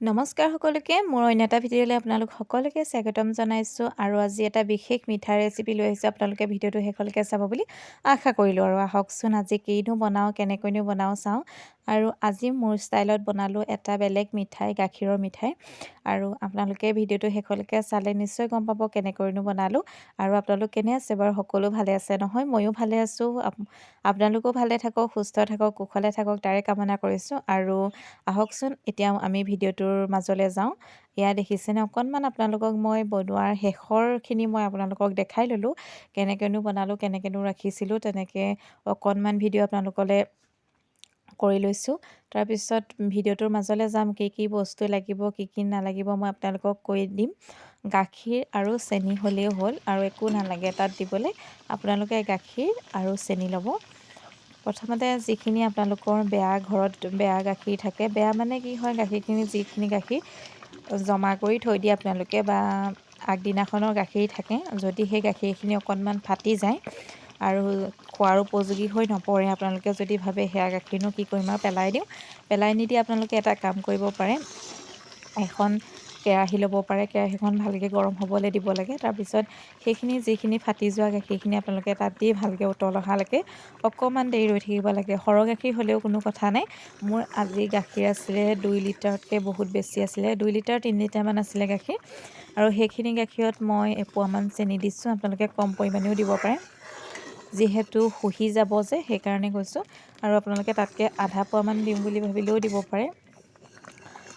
নমস্কাৰ সকলোকে মোৰ অন্য এটা ভিডিঅ'লৈ আপোনালোক সকলোকে স্বাগতম জনাইছোঁ আৰু আজি এটা বিশেষ মিঠাই ৰেচিপি লৈ আহিছোঁ আপোনালোকে ভিডিঅ'টো শেষলৈকে চাব বুলি আশা কৰিলোঁ আৰু আহকচোন আজি কিনো বনাওঁ কেনেকৈনো বনাওঁ চাওঁ। আৰু আজি মোৰ ষ্টাইলত বনালোঁ এটা বেলেগ মিঠাই গাখীৰৰ মিঠাই। আৰু আপোনালোকে ভিডিঅ'টো শেষলৈকে চালে নিশ্চয় গম পাব কেনেকৈনো বনালোঁ। আৰু আপোনালোক কেনে আছে বাৰু? সকলো ভালে আছে নহয়? ময়ো ভালে আছোঁ। আপোনালোকো ভালে থাকক সুস্থ থাকক কুশলে থাকক তাৰে কামনা কৰিছোঁ। আৰু আহকচোন এতিয়া আমি ভিডিঅ'টোৰ মাজলৈ যাওঁ। এয়া দেখিছেনে? অকণমান আপোনালোকক মই বনোৱাৰ শেষৰখিনি মই আপোনালোকক দেখাই ল'লোঁ। কেনেকৈনো বনালোঁ কেনেকৈনো ৰাখিছিলোঁ তেনেকৈ অকণমান ভিডিঅ' আপোনালোকলৈ কৰি লৈছোঁ। তাৰপিছত ভিডিঅ'টোৰ মাজলৈ যাম কি কি বস্তু লাগিব কি কি নালাগিব মই আপোনালোকক কৈ দিম। গাখীৰ আৰু চেনি হ'লেও হ'ল আৰু একো নালাগে তাত দিবলৈ আপোনালোকে গাখীৰ আৰু চেনি ল'ব। প্ৰথমতে যিখিনি আপোনালোকৰ বেয়া ঘৰত বেয়া গাখীৰ থাকে বেয়া মানে কি হয় গাখীৰখিনি যিখিনি গাখীৰ জমা কৰি থৈ দিয়ে আপোনালোকে বা আগদিনাখনৰ গাখীৰ থাকে যদি সেই গাখীৰখিনি অকণমান ফাটি যায় আৰু খোৱাৰ উপযোগী হৈ নপৰে। আপোনালোকে যদি ভাবে সেয়া গাখীৰনো কি কৰিম আৰু পেলাই দিওঁ? পেলাই নিদি আপোনালোকে এটা কাম কৰিব পাৰে। এখন কেৰাহী ল'ব পাৰে। কেৰাহীখন ভালকৈ গৰম হ'বলৈ দিব লাগে। তাৰপিছত সেইখিনি যিখিনি ফাটি যোৱা গাখীৰখিনি আপোনালোকে তাত দি ভালকৈ উতল অহালৈকে অকণমান দেৰি ৰৈ থাকিব লাগে। সৰহ গাখীৰ হ'লেও কোনো কথা নাই। মোৰ আজি গাখীৰ আছিলে দুই লিটাৰতকৈ বহুত বেছি আছিলে। দুই লিটাৰ তিনি লিটাৰমান আছিলে গাখীৰ। আৰু সেইখিনি গাখীৰত মই এপোৱামান চেনি দিছোঁ। আপোনালোকে কম পৰিমাণেও দিব পাৰে। যিহেতু শুহি যাব যে সেইকাৰণে কৈছোঁ। আৰু আপোনালোকে তাতকৈ আধা পোৱামান দিম বুলি ভাবিলেও দিব পাৰে।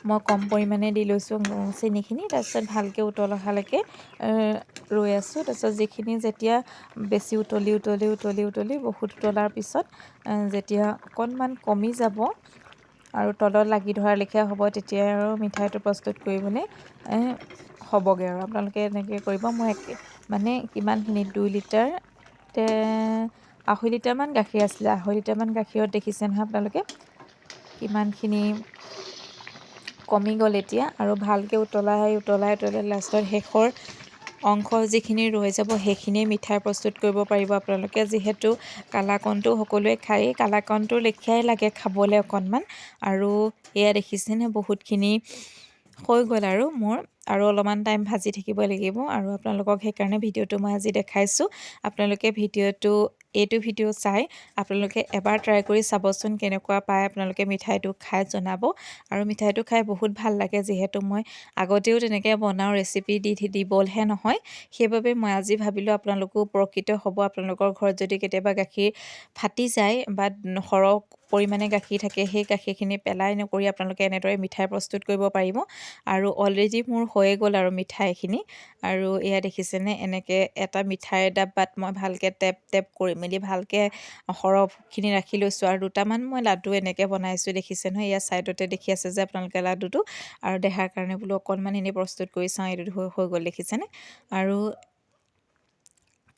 মই কম পৰিমাণে দি লৈছোঁ চেনিখিনি। তাৰপিছত ভালকৈ উতল অহালৈকে ৰৈ আছোঁ। তাৰপিছত যিখিনি যেতিয়া বেছি উতলি উতলি উতলি উতলি বহুত উতলাৰ পিছত যেতিয়া অকণমান কমি যাব আৰু তলত লাগি ধৰাৰ লেখীয়া হ'ব তেতিয়া আৰু মিঠাইটো প্ৰস্তুত কৰিবলৈ হ'বগৈ আৰু। আপোনালোকে এনেকৈ কৰিব। মই মানে কিমানখিনি দুই লিটাৰ আঢ়ৈ লিটাৰমান গাখীৰ আছিলে। আঢ়ৈ লিটাৰমান গাখীৰত দেখিছে নহয় আপোনালোকে? কিমানখিনি কমি গ'ল এতিয়া আৰু ভালকৈ উতলাই উতলাই উতলাই লাষ্টত শেষৰ অংশ যিখিনি ৰৈ যাব সেইখিনিয়ে মিঠাই প্ৰস্তুত কৰিব পাৰিব আপোনালোকে। যিহেতু কালাকণটো সকলোৱে খায়েই কালাকণটোৰ লেখীয়াই লাগে খাবলৈ অকণমান। আৰু এয়া দেখিছেনে? বহুতখিনি হৈ গ'ল আৰু মোৰ আৰু অলপমান টাইম ভাজি থাকিব লাগিব আৰু আপোনালোকক সেইকাৰণে ভিডিঅ'টো মই আজি দেখাইছোঁ। আপোনালোকে ভিডিঅ'টো এইটো ভিডিঅ' চাই আপোনালোকে এবাৰ ট্ৰাই কৰি চাবচোন কেনেকুৱা পায়। আপোনালোকে মিঠাইটো খাই জনাব আৰু মিঠাইটো খাই বহুত ভাল লাগে যিহেতু মই আগতেও তেনেকৈ বনাওঁ ৰেচিপি দি দিবলৈহে নহয়। সেইবাবে মই আজি ভাবিলোঁ আপোনালোকো উপকৃত হ'ব। আপোনালোকৰ ঘৰত যদি কেতিয়াবা গাখীৰ ফাটি যায় বা সৰহ পৰিমাণে গাখীৰ থাকে সেই গাখীৰখিনি পেলাই নকৰি আপোনালোকে এনেদৰে মিঠাই প্ৰস্তুত কৰিব পাৰিব। আৰু অলৰেডি মোৰ হৈয়ে গ'ল আৰু মিঠাইখিনি আৰু এয়া দেখিছেনে এনেকৈ এটা মিঠাইৰ ডাব্বাত মই ভালকৈ টেপ টেপ কৰি মেলি ভালকৈ সৰহখিনি ৰাখি লৈছোঁ। আৰু দুটামান মই লাডু এনেকৈ বনাইছোঁ দেখিছে নহয়? ইয়াৰ ছাইডতে দেখি আছে যে আপোনালোকে লাডুটো। আৰু দেখাৰ কাৰণে বোলো অকণমান এনেই প্ৰস্তুত কৰি চাওঁ এইটো হৈ গ'ল দেখিছেনে? আৰু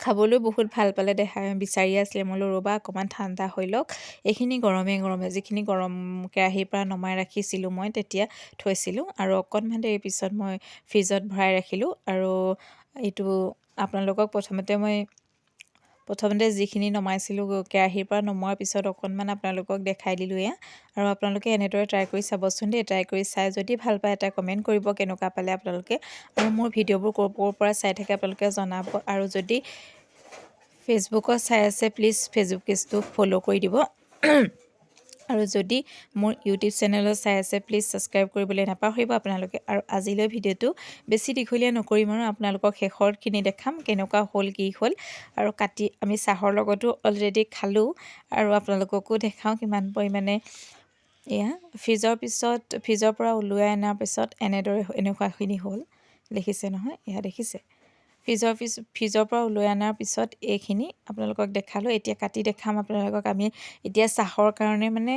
খাবলৈও বহুত ভাল পালে দেখা বিচাৰি আছিলে মই বোলো ৰ'বা অকণমান ঠাণ্ডা হৈ লওক। এইখিনি গৰমে গৰমে যিখিনি গৰম কেৰাহীৰ পৰা নমাই ৰাখিছিলোঁ মই তেতিয়া থৈছিলোঁ আৰু অকণমান দেৰি পিছত মই ফ্ৰিজত ভৰাই ৰাখিলোঁ আৰু এইটো আপোনালোকক প্ৰথমতে মই প্ৰথমতে যিখিনি নমাইছিলোঁ কেৰাহীৰ পৰা নমোৱাৰ পিছত অকণমান আপোনালোকক দেখাই দিলোঁ এয়া আৰু আপোনালোকে এনেদৰে ট্ৰাই কৰি চাবচোন দেই ট্ৰাই কৰি চাই যদি ভাল পায় এটা কমেণ্ট কৰিব কেনেকুৱা পালে আপোনালোকে। আৰু মোৰ ভিডিঅ'বোৰ ক'ৰ ক'ৰ পৰা চাই থাকে আপোনালোকে জনাব। আৰু যদি ফেচবুকত চাই আছে প্লিজ ফেচবুক পেজটো ফ'ল' কৰি দিব। আৰু যদি মোৰ ইউটিউব চেনেলত চাই আছে প্লিজ ছাবস্ক্ৰাইব কৰিবলৈ নাপাহৰিব আপোনালোকে। আৰু আজিলৈ ভিডিঅ'টো বেছি দীঘলীয়া নকৰিম আৰু আপোনালোকক শেষৰখিনি দেখাম কেনেকুৱা হ'ল কি হ'ল। আৰু কাটি আমি চাহৰ লগতো অলৰেডি খালোঁ আৰু আপোনালোককো দেখাওঁ কিমান পৰিমাণে এয়া ফ্ৰিজৰ পিছত ফ্ৰিজৰ পৰা ওলোৱাই অনাৰ পিছত এনেদৰে এনেকুৱাখিনি হ'ল। দেখিছে নহয়? এয়া দেখিছে। ফ্ৰিজৰ পিছ ফ্ৰিজৰ পৰা ওলাই অনাৰ পিছত এইখিনি আপোনালোকক দেখালোঁ। এতিয়া কাটি দেখাম আপোনালোকক। আমি এতিয়া চাহৰ কাৰণে মানে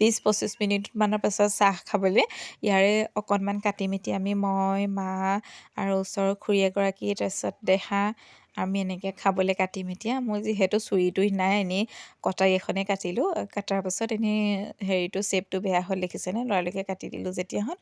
বিছ পঁচিছ মিনিটমানৰ পাছত চাহ খাবলৈ ইয়াৰে অকণমান কাটি মেটি আমি মই মা আৰু ওচৰৰ খুৰী এগৰাকী তাৰপিছত দেহা আমি এনেকৈ খাবলৈ কাটি মেটি মোৰ যিহেতু চুৰি তুৰি নাই এনেই কটাৰী এখনে কাটিলোঁ। কটাৰ পাছত এনেই হেৰিটো শ্বেপটো বেয়া হ'ল দেখিছেনে? লৰালৰিকৈ কাটি দিলোঁ যেতিয়া হ'ল।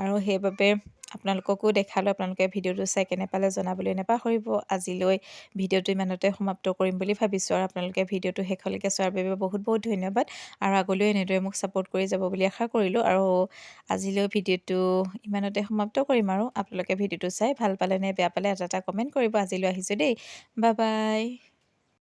আৰু সেইবাবে আপোনালোককো দেখালোঁ আপোনালোকে ভিডিঅ'টো চাই কেনে পালে জনাবলৈ নাপাহৰিব। আজিলৈ ভিডিঅ'টো ইমানতে সমাপ্ত কৰিম বুলি ভাবিছোঁ আৰু আপোনালোকে ভিডিঅ'টো শেষলৈকে চোৱাৰ বাবে বহুত বহুত ধন্যবাদ। আৰু আগলৈও এনেদৰে মোক ছাপোৰ্ট কৰি যাব বুলি আশা কৰিলোঁ আৰু আজিলৈ ভিডিঅ'টো ইমানতে সমাপ্ত কৰিম আৰু আপোনালোকে ভিডিঅ'টো চাই ভাল পালে নে বেয়া পালে এটা এটা কমেণ্ট কৰিব। আজিলৈ আহিছোঁ দেই। Bye bye